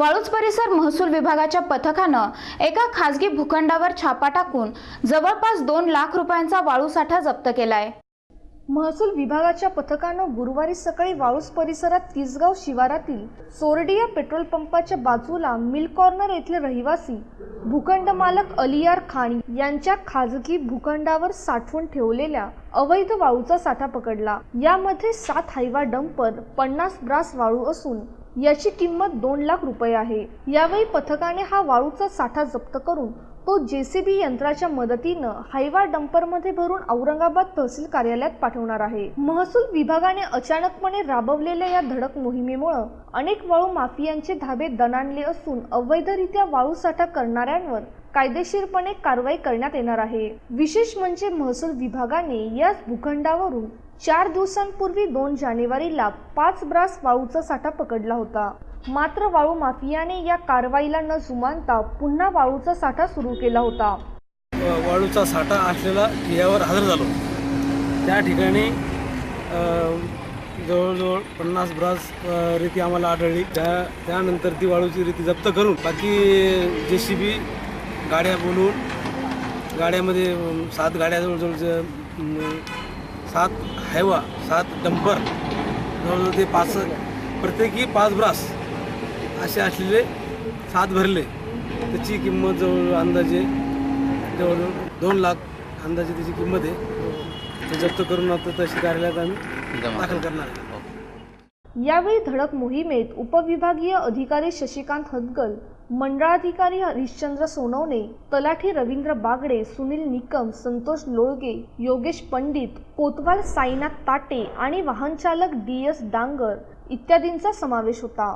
वाळूज परिसर महसूल विभागाच्या पथकानं एका खासगी भूखंडावर छापा टाकून जवळपास दोन लाख रुपयांचा वाळू साठा जप्त केलाय. महसूल विभागाच्या पथकानं गुरुवारी सकाळी वाळूस परिसरात तिसगाव शिवारातील सोरडिया पेट्रोल पंपाच्या बाजूला मिल कॉर्नर येथील रहिवासी भूखंड मालक अलियार खान यांच्या खाजगी भूखंडावर साठवून ठेवलेल्या अवैध वाळूचा साठा पकडला. यामध्ये सात हायवा डंपर पन्नास ब्रास वाळू असून याची किंमत दोन लाख रुपये आहे. यावेळी पथकाने हा वाळूचा साठा जप्त करून तो जेसीबी यंत्राच्या मदतीनं हायवा डंपरमध्ये भरून औरंगाबाद तहसील कार्यालयात पाठवणार आहे. महसूल विभागाने अचानकपणे राबवलेल्या या धडक मोहिमेमुळे अनेक वाळू माफियांचे धाबे दणाणले असून अवैधरित्या वाळू साठा करणाऱ्यांवर कायदेशीरपणे कारवाई करण्यात येणार आहे. विशेष म्हणजे महसूल विभागाने याच भूखंडावरून चार दिवसांपूर्वी दोन जानेवारीला पाच ब्रास वाळूचा साठा पकडला होता. मात्र वाळू माफियाने या कारवाईला न जुमानता पुन्हा वाळूचा साठा सुरू केला होता. वाळूचा साठा असलेला ठियावर हजर झालो. त्या ठिकाणी जवळजवळ पन्नास ब्रास रीती आम्हाला आढळली. त्या त्यानंतर ती वाळूची रीती जप्त करून बाकी जे सी बी गाड्या बोलून गाड्यामध्ये सात गाड्या जवळजवळ सात हायवा सात डंपर जवळजवळ ते पाच प्रत्येकी पाच ब्रास असे असलेले सात भरले. त्याची किंमत जवळ अंदाजे जवळजवळ दोन लाख अंदाजे त्याची किंमत आहे. ते जप्त करून आता तशी कार्यालयात आम्ही दाखल करणार आहे. यावेळी धडक मोहिमेत उपविभागीय अधिकारी शशिकांत हदगल मंडळाधिकारी हरिश्चंद्र सोनवणे तलाठी रवींद्र बागडे सुनील निकम संतोष लोळगे योगेश पंडित कोतवाल साईनाथ ताटे आणि वाहनचालक डी एस डांगर इत्यादींचा समावेश होता.